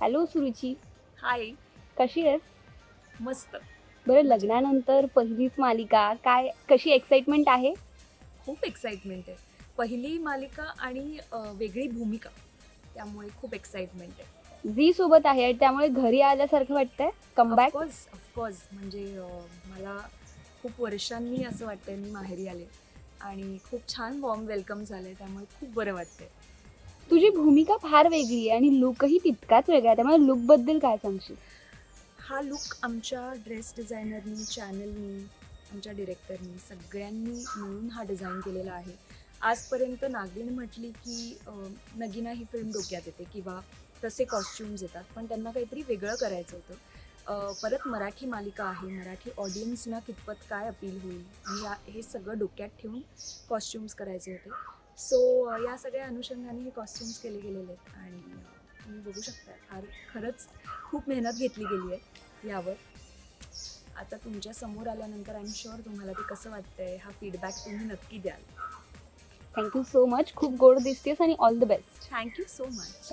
Hello Suruchi हाय कशी आहेस? मस्त. बरं लग्नानंतर पहिलीच मालिका काय कशी एक्साइटमेंट आहे? खूप एक्साइटमेंट आहे. पहिली मालिका आणि अ, वेगळी भूमिका. त्यामुळे खूप एक्साइटमेंट आहे. झी सोबत आहे त्यामुळे घरी आल्यासारखं वाटतंय? कमबॅक ऑफकोर्स ऑफकोर्स म्हणजे अ, मला खूप वर्षांनी असं वाटतंय मी माहेरी आले. आणि खूप छान वॉर्म वेलकम झालंय. त्यामुळे खूप बरं वाटतंय. तुझी भूमिका फार वेगळी आहे आणि लुकही तितकाच वेगळा आहे. त्यामुळे लुकबद्दल काय सांगशील? हा लुक आमच्या ड्रेस डिझायनरनी चॅनलनी आमच्या डिरेक्टरनी सगळ्यांनी मिळून हा डिझाईन केलेला आहे. आजपर्यंत नागिन म्हटली की नगिना ही फिल्म डोक्यात येते किंवा तसे कॉस्ट्युम्स येतात पण त्यांना काहीतरी वेगळं करायचं होतं. परत मराठी मालिका आहे मराठी ऑडियन्सना कितपत काय अपील होईल या हे सगळं डोक्यात ठेवून कॉस्ट्युम्स करायचे होते. सो या सगळ्या अनुषंगाने हे कॉस्ट्युम्स केले गेलेले आहेत आणि तुम्ही बघू शकता फार खरंच खूप मेहनत घेतली गेली आहे यावर. आता तुमच्यासमोर आल्यानंतर आय एम शुअर तुम्हाला ते कसं वाटतंय हा फीडबॅक तुम्ही नक्की द्याल. थँक्यू सो मच खूप गोड दिसतेस आणि all the best thank you so much